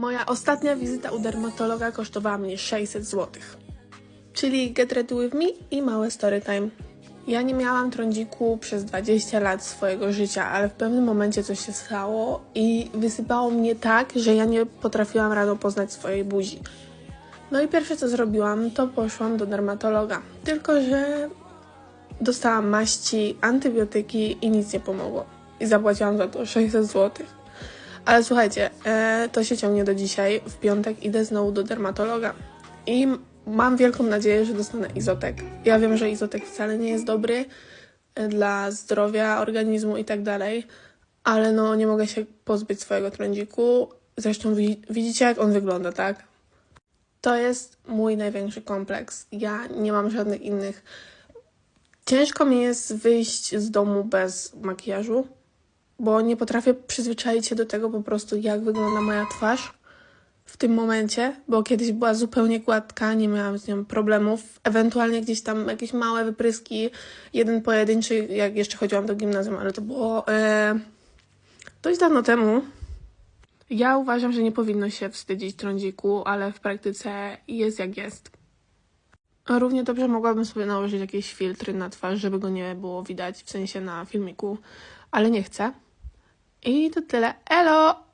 Moja ostatnia wizyta u dermatologa kosztowała mnie 600 zł. Czyli get ready with me i małe story time. Ja nie miałam trądziku przez 20 lat swojego życia, ale w pewnym momencie coś się stało i wysypało mnie tak, że ja nie potrafiłam rano poznać swojej buzi. No i pierwsze co zrobiłam, to poszłam do dermatologa. Tylko, że dostałam maści, antybiotyki i nic nie pomogło. I zapłaciłam za to 600 zł. Ale słuchajcie, e, to się ciągnie do dzisiaj. W piątek idę znowu do dermatologa. I mam wielką nadzieję, że dostanę izotek. Ja wiem, że izotek wcale nie jest dobry e, dla zdrowia organizmu i tak dalej, ale no nie mogę się pozbyć swojego trądziku. Zresztą wi- widzicie, jak on wygląda, tak? To jest mój największy kompleks. Ja nie mam żadnych innych. Ciężko mi jest wyjść z domu bez makijażu, bo nie potrafię przyzwyczaić się do tego po prostu, jak wygląda moja twarz w tym momencie, bo kiedyś była zupełnie gładka, nie miałam z nią problemów. Ewentualnie gdzieś tam jakieś małe wypryski, jeden pojedynczy, jak jeszcze chodziłam do gimnazjum, ale to było e, dość dawno temu. Ja uważam, że nie powinno się wstydzić trądziku, ale w praktyce jest jak jest. Równie dobrze mogłabym sobie nałożyć jakieś filtry na twarz, żeby go nie było widać, w sensie na filmiku, ale nie chcę. I to tyle. Elo!